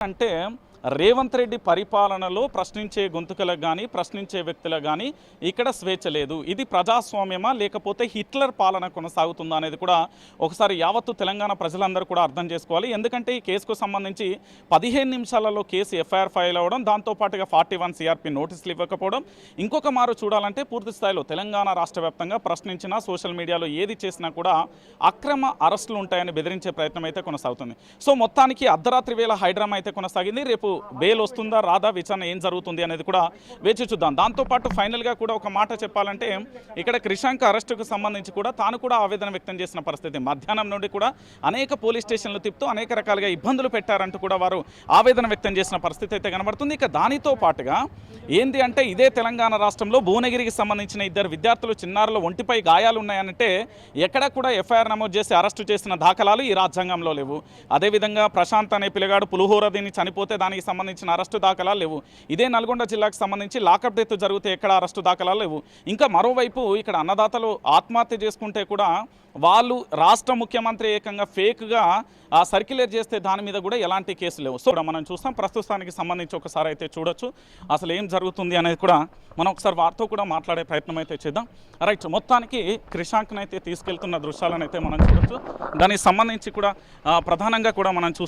అంటే రేవంత్ రెడ్డి పరిపాలనలో ప్రశ్నించే గొంతుకలకు కానీ ప్రశ్నించే వ్యక్తులకు కానీ ఇక్కడ స్వేచ్ఛ లేదు. ఇది ప్రజాస్వామ్యమా లేకపోతే హిట్లర్ పాలన కొనసాగుతుందా అనేది కూడా ఒకసారి యావత్తు తెలంగాణ ప్రజలందరూ కూడా అర్థం చేసుకోవాలి. ఎందుకంటే ఈ కేసుకు సంబంధించి పదిహేను నిమిషాలలో కేసు ఎఫ్ఐఆర్ ఫైల్ అవ్వడం దాంతోపాటుగా ఫార్టీ వన్ సిఆర్పి నోటీసులు ఇవ్వకపోవడం ఇంకొక మారు చూడాలంటే పూర్తి స్థాయిలో తెలంగాణ రాష్ట్ర వ్యాప్తంగా ప్రశ్నించినా సోషల్ మీడియాలో ఏది చేసినా కూడా అక్రమ అరెస్టులు ఉంటాయని బెదిరించే ప్రయత్నం అయితే కొనసాగుతుంది. సో మొత్తానికి అర్ధరాత్రి వేళ హైడ్రామా అయితే కొనసాగింది. రేపు బెయిల్ వస్తుందా రాదా విచారణ ఏం జరుగుతుంది అనేది కూడా వేచి చూద్దాం. దాంతోపాటు ఫైనల్గా కూడా ఒక మాట చెప్పాలంటే ఇక్కడ క్రిషాంక్ అరెస్టుకు సంబంధించి కూడా తాను కూడా ఆవేదన వ్యక్తం చేసిన పరిస్థితి. మధ్యాహ్నం నుండి కూడా అనేక పోలీస్ స్టేషన్లు తిప్పుతూ అనేక రకాలుగా ఇబ్బందులు పెట్టారంటూ కూడా వారు ఆవేదన వ్యక్తం చేసిన పరిస్థితి అయితే కనబడుతుంది. ఇక దానితో పాటుగా ఏంది అంటే ఇదే తెలంగాణ రాష్ట్రంలో భువనగిరికి సంబంధించిన ఇద్దరు విద్యార్థులు చిన్నారుల ఒంటిపై గాయాలు ఉన్నాయనంటే ఎక్కడ కూడా ఎఫ్ఐఆర్ నమోదు చేసి అరెస్టు చేసిన దాఖలాలు ఈ రాజ్యాంగంలో లేవు. అదేవిధంగా ప్రశాంత్ అనే పిల్లగాడు పులిహోర దీన్ని చనిపోతే దానికి సంబంధించిన అరెస్టు దాఖలాలు లేవు. ఇదే నల్గొండ జిల్లాకు సంబంధించి లాకప్ డెత్ జరిగితే ఎక్కడ అరెస్టు దాఖలాలు లేవు. ఇంకా మరోవైపు ఇక్కడ అన్నదాతలు ఆత్మహత్య చేసుకుంటే కూడా వాళ్ళు రాష్ట్ర ముఖ్యమంత్రి ఏకంగా ఫేక్గా సర్క్యులేట్ చేస్తే దాని మీద కూడా ఎలాంటి కేసు లేవు. సో మనం చూస్తాం. ప్రస్తుతానికి సంబంధించి ఒకసారి అయితే చూడొచ్చు. అసలు ఏం జరుగుతుంది అనేది కూడా మనం ఒకసారి వారితో కూడా మాట్లాడే ప్రయత్నం అయితే చేద్దాం. రైట్ మొత్తానికి క్రిషాంక్ని అయితే తీసుకెళ్తున్న దృశ్యాలను అయితే మనం చూడొచ్చు. దానికి సంబంధించి కూడా ప్రధానంగా కూడా మనం చూస్తాం.